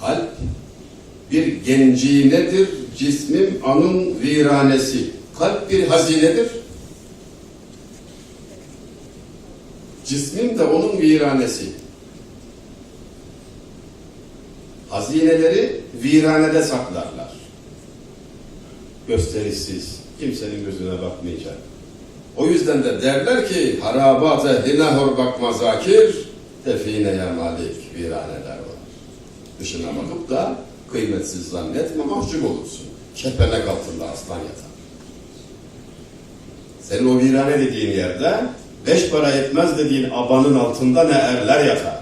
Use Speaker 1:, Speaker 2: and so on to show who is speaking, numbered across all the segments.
Speaker 1: Kalp bir gencinedir, cismim anın viranesi. Kalp bir hazinedir. Cismim de onun viranesi. Hazineleri viranede saklarlar. Gösterişsiz, kimsenin gözüne bakmayacak. O yüzden de derler ki harabata hinahor bakma zakir, tefine ya malik viraneler var. Dışına bakıp da kıymetsiz zannetme mahcup olursun. Kepenek altında aslan yatar. Senin o virane dediğin yerde beş para etmez dediğin abanın altında ne erler yatar.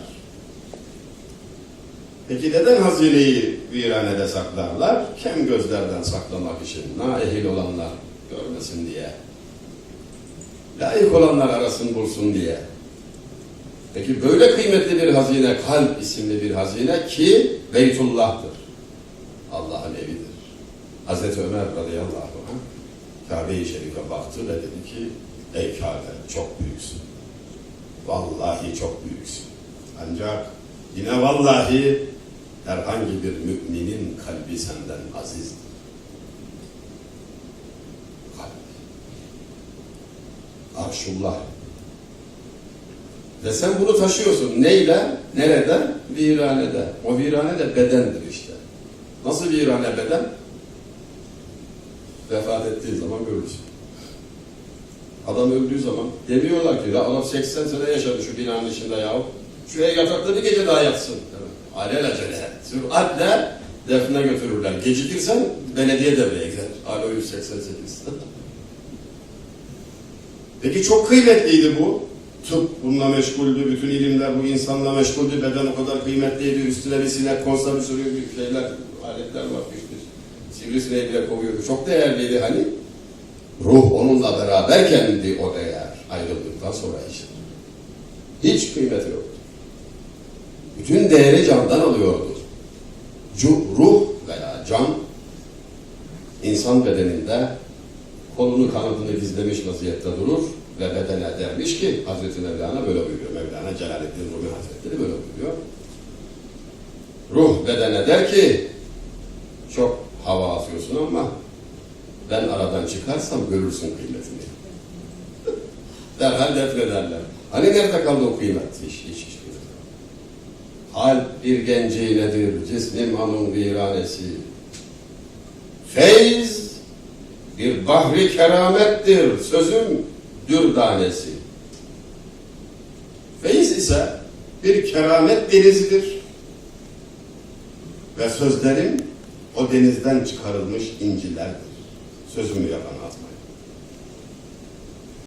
Speaker 1: Peki neden hazineyi viranede saklarlar? Kem gözlerden saklamak için, naehil olanlar görmesin diye. Layık olanlar arasın bulsun diye. Peki böyle kıymetli bir hazine, kalp isimli bir hazine ki Beytullah'tır. Allah'ın evidir. Hazreti Ömer radıyallahu anh Kabe-i Şerif'e baktı ve dedi ki ey Kabe çok büyüksün. Vallahi çok büyüksün. Ancak yine vallahi herhangi bir müminin kalbi senden azizdir. Kalp. Arşullah. Ve sen bunu taşıyorsun. Neyle? Nerede? Viranede. O virane de bedendir işte. Nasıl virane beden? Vefat ettiği zaman görürsün. Adam öldüğü zaman demiyorlar ki ya adam 80 sene yaşadı şu binanın içinde yahu. Şuraya yatakta bir gece daha yatsın. Evet. Alelacele. Süratle defne götürürler. Gecikirsen belediye devreye girer. Alo 188. Peki çok kıymetliydi bu. Tıp bununla meşguldü, bütün ilimler bu insanla meşguldü, beden o kadar kıymetliydi, üstüne bir sinek konsa bir sürü bir şeyler, aletler var işte. Sivrisineği bile kovuyordu. Çok değerliydi hani. Ruh onunla beraberkendi o değer. Ayrıldıktan sonra hiç. Hiç kıymeti yoktu. Bütün değeri candan alıyordu. Ruh veya can insan bedeninde kolunu kanadını gizlemiş vaziyette durur ve bedene dermiş ki Hazreti Mevlana böyle buyuruyor. Mevlana Celaleddin Rumi Hazretleri böyle buyuruyor. Ruh bedene der ki çok hava atıyorsun ama ben aradan çıkarsam görürsün kıymetini. Derhal defnederler. Hani nerede kaldı o kıymet? Hiç, hiç, hiç. Hal bir genci nedir? Cismim anın viranesi. Feyz bir bahri keramettir. Sözüm dürdanesi. Feyiz ise bir keramet denizidir. Ve sözlerim o denizden çıkarılmış incilerdir. Sözümü yapan atmayın.